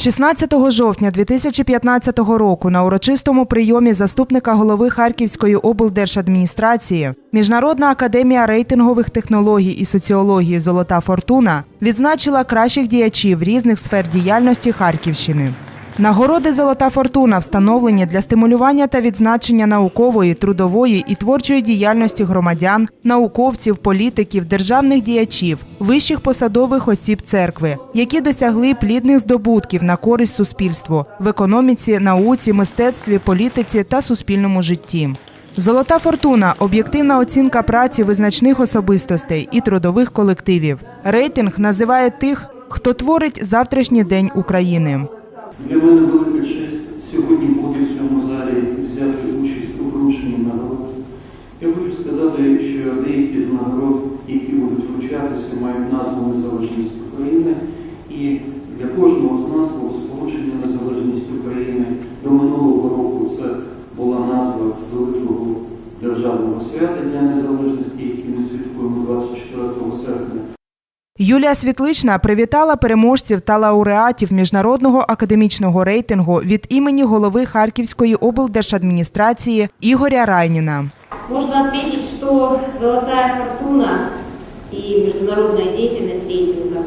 16 жовтня 2015 року на урочистому прийомі заступника голови Харківської облдержадміністрації Міжнародна академія рейтингових технологій і соціології Золота Фортуна відзначила кращих діячів різних сфер діяльності Харківщини. Нагороди Золота Фортуна встановлені для стимулювання та відзначення наукової, трудової і творчої діяльності громадян, науковців, політиків, державних діячів, вищих посадових осіб церкви, які досягли плідних здобутків на користь суспільству в економіці, науці, мистецтві, політиці та суспільному житті. Золота фортуна об'єктивна оцінка праці визначних особистостей і трудових колективів. Рейтинг називає тих, хто творить завтрашній день України. Для мене велика честь сьогодні бути в цьому залі взяти участь у врученні нагород. Я хочу сказати, що деякі з нагород, які будуть вручатися, мають назву Незалежність України. І для кожного з нас було сполучення Незалежність України до минулого року. Це була назва великого державного свята Дня Незалежності, Юлія Світлична привітала переможців та лауреатів міжнародного академічного рейтингу від імені голови Харківської облдержадміністрації Ігоря Райніна. Можно отметить, что «Золотая фортуна» и международная деятельность рейтинга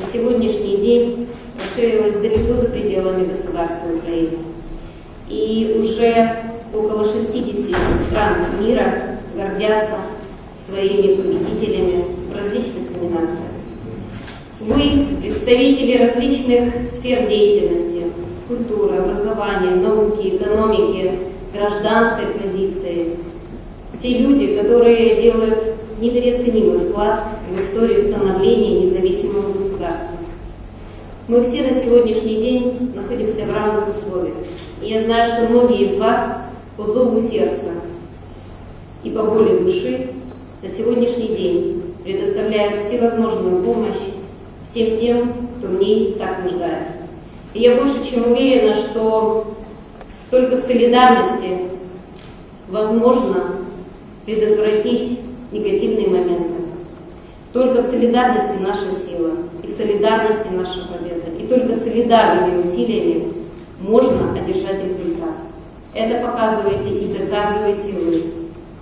на сегодняшний день расширилась далеко за пределами государства Украины. И уже около 60 стран мира гордятся своими победителями в различных номинациях. Вы, представители различных сфер деятельности, культуры, образования, науки, экономики, гражданской позиции, те люди, которые делают непереоценимый вклад в историю становления независимого государства. Мы все на сегодняшний день находимся в равных условиях. И я знаю, что многие из вас по зову сердца и по воле души на сегодняшний день предоставляют всевозможную помощь всем тем, кто в ней так нуждается. И я больше чем уверена, что только в солидарности возможно предотвратить негативные моменты. Только в солидарности наша сила, и в солидарности наша победа. И только солидарными усилиями можно одержать результат. Это показываете и доказываете вы.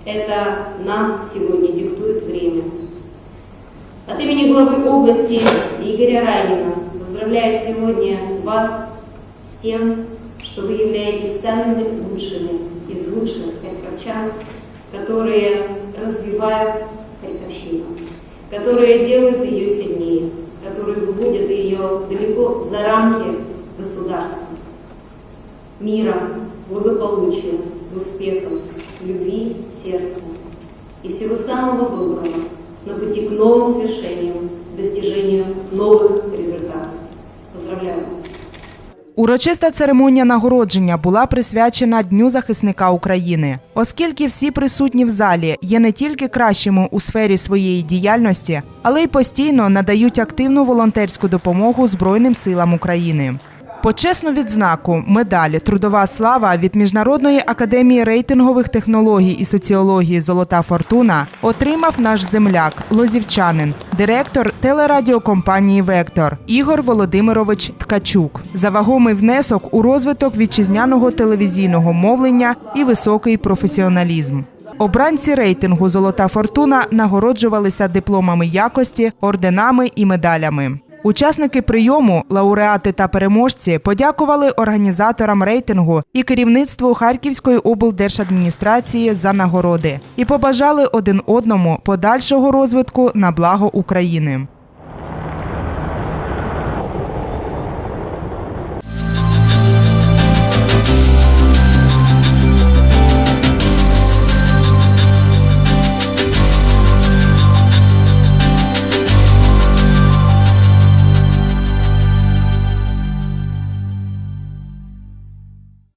Это нам сегодня диктует время. От имени главы области Игоря Райнина поздравляю сегодня вас с тем, что вы являетесь самыми лучшими из лучших харьковчан, которые развивают Харьковщину, которые делают ее сильнее, которые выводят ее далеко за рамки государства, мира, благополучия, успехов, любви, сердца и всего самого доброго на пути к новым свершениям, достижению новых результатов. Поздравляю вас! Урочиста церемонія нагородження була присвячена Дню захисника України, оскільки всі присутні в залі є не тільки кращими у сфері своєї діяльності, але й постійно надають активну волонтерську допомогу Збройним силам України. Почесну відзнаку медаль Трудова слава від Міжнародної академії рейтингових технологій і соціології Золота Фортуна отримав наш земляк, лозівчанин, директор телерадіокомпанії Вектор Ігор Володимирович Ткачук за вагомий внесок у розвиток вітчизняного телевізійного мовлення і високий професіоналізм. Обранці рейтингу Золота Фортуна нагороджувалися дипломами якості, орденами і медалями. Учасники прийому, лауреати та переможці подякували організаторам рейтингу і керівництву Харківської облдержадміністрації за нагороди і побажали один одному подальшого розвитку на благо України.